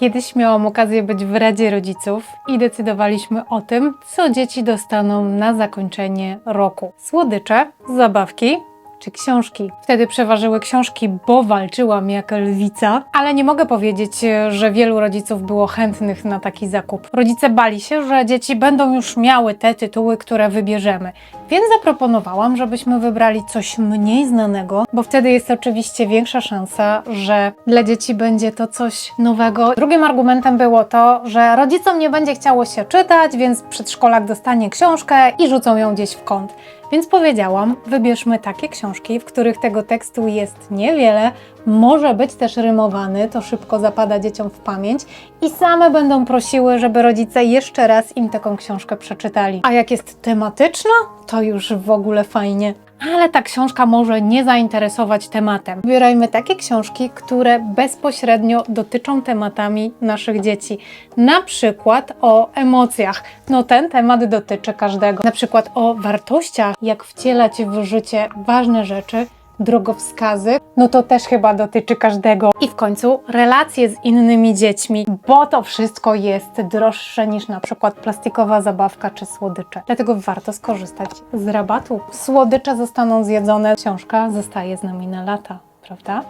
Kiedyś miałam okazję być w Radzie Rodziców i decydowaliśmy o tym, co dzieci dostaną na zakończenie roku. Słodycze, zabawki czy książki. Wtedy przeważyły książki, bo walczyłam jak lwica, ale nie mogę powiedzieć, że wielu rodziców było chętnych na taki zakup. Rodzice bali się, że dzieci będą już miały te tytuły, które wybierzemy. Więc zaproponowałam, żebyśmy wybrali coś mniej znanego, bo wtedy jest oczywiście większa szansa, że dla dzieci będzie to coś nowego. Drugim argumentem było to, że rodzicom nie będzie chciało się czytać, więc przedszkolak dostanie książkę i rzucą ją gdzieś w kąt. Więc powiedziałam, wybierzmy takie książki, w których tego tekstu jest niewiele, może być też rymowany, to szybko zapada dzieciom w pamięć i same będą prosiły, żeby rodzice jeszcze raz im taką książkę przeczytali. A jak jest tematyczna, to już w ogóle fajnie. Ale ta książka może nie zainteresować tematem. Wybierajmy takie książki, które bezpośrednio dotyczą tematami naszych dzieci. Na przykład o emocjach. No ten temat dotyczy każdego. Na przykład o wartościach, jak wcielać w życie ważne rzeczy, drogowskazy, no to też chyba dotyczy każdego. I w końcu relacje z innymi dziećmi, bo to wszystko jest droższe niż na przykład plastikowa zabawka czy słodycze. Dlatego warto skorzystać z rabatu. Słodycze zostaną zjedzone, książka zostaje z nami na lata, prawda?